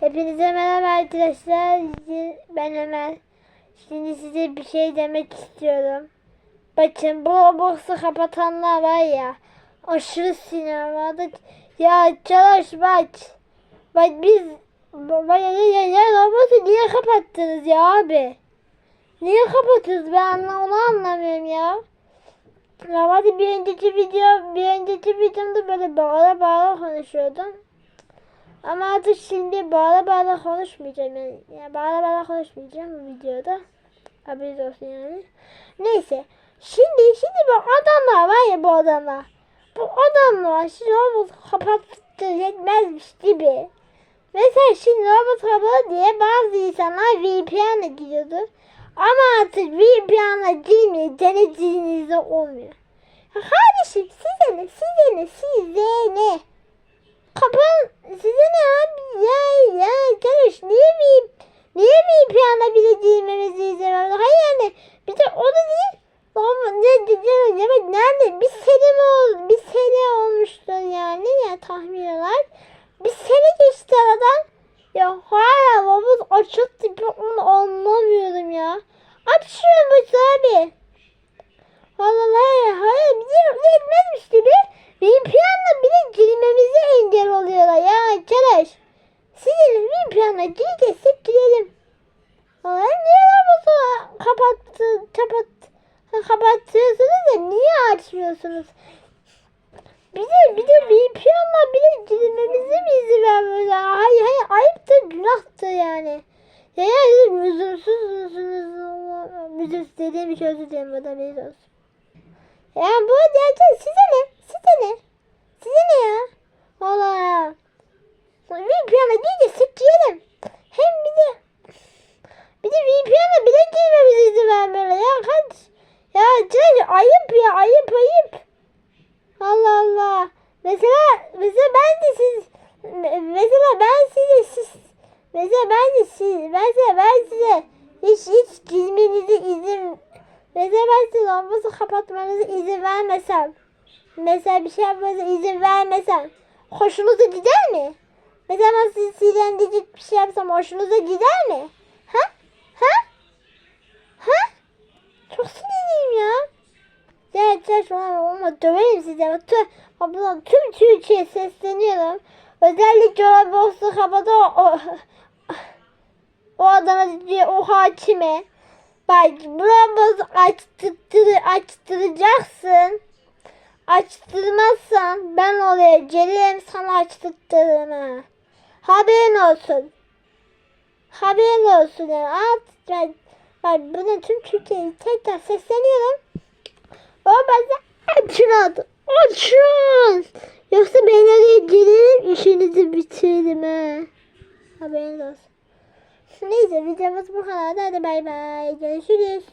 Hepinize merhaba arkadaşlar. Ben Ömer. Şimdi size bir şey demek istiyorum. Bakın bu Roblox'u kapatanlar var ya. Aşırı sinir vardı. Ya çalış bak. Bak biz bak, ya, ya, ya Roblox'u niye kapattınız ya abi? Niye kapatıyoruz ben onu anlamıyorum ya. Ya hadi bir önceki video, bir önceki videomda böyle bağıra bağıra konuşuyordum. Ama artık şimdi bağıra bağıra konuşmayacağım yani. yani bağıra bağıra konuşmayacağım bu videoda. Haberiniz olsun yani. Neyse. Şimdi şimdi bu adamlar var ya bu adamlar. Bu adamlar şimdi robot kapattı yetmezmiş gibi. Mesela şimdi robot kapalı diye bazı insanlar VPN'e gidiyordu. Ama artık VPN'e girmeyi denediğinizde olmuyor. Ya kardeşim size ne size ne size ne? Kapan size ne abi ya ya arkadaş niye mi niye mi piyano bile girmemizi izin verdi? Hayır yani bir de o da değil. Ne diyeceğim bak nerede bir sene mi oldu bir sene olmuştur yani ya tahminler. Bir sene geçti aradan. Ya hala babamız açık tipi onu anlamıyorum ya. Aç şunu bu abi. Vallahi hayır bizim yetmezmiş gibi VPN'la bile girmemize engel oluyorlar ya arkadaş. VPN'la gireceksek girelim. Vallahi niye robotu kapattı, kapat, kapattıyorsunuz da niye açmıyorsunuz? Bize bir de VPN'la bile girmemize mi izin vermiyorlar? Hayır hayır ayıptır günahtır yani. Ya ya siz müzürsüz müzürsüz müzürsüz dediğim bir şey özür dilerim burada bir olsun. Ya bu gerçek size ne? Size ne? Size ne ya? Valla ya. VPN'e gireceksek girelim. Hem bir de bir de VPN'e bile girmemize izin vermiyorlar ya kaç. Canım ayıp ya ayıp ayıp. Allah Allah. Mesela mesela ben de siz mesela ben size siz mesela ben de siz mesela ben size hiç hiç girmenize izin mesela ben size lambanızı kapatmanıza izin vermesem mesela bir şey yapmanıza izin vermesem hoşunuza gider mi? Mesela ben sizi sinirlendirecek bir şey yapsam hoşunuza gider mi? Ha? Ha? Ha? Çok sinirliyim ya. Gerçekten şu an olma döverim size. Tüm, abla, tüm Türkiye sesleniyorum. Özellikle o boss'u kapata o, o, adama diye o hakime. Bak buramızı açtırtır, açtıracaksın. Açtırmazsan ben oraya gelirim sana açtırtırım ha. Haberin olsun. Haberin olsun yani. Artık ben, ben buna tüm Türkiye'yi tekrar sesleniyorum. O bana açın. Açın. Yoksa ben oraya gelirim işinizi bitiririm ha. Haberiniz olsun. Neyse videomuz bu kadar. Hadi bay bay. Görüşürüz.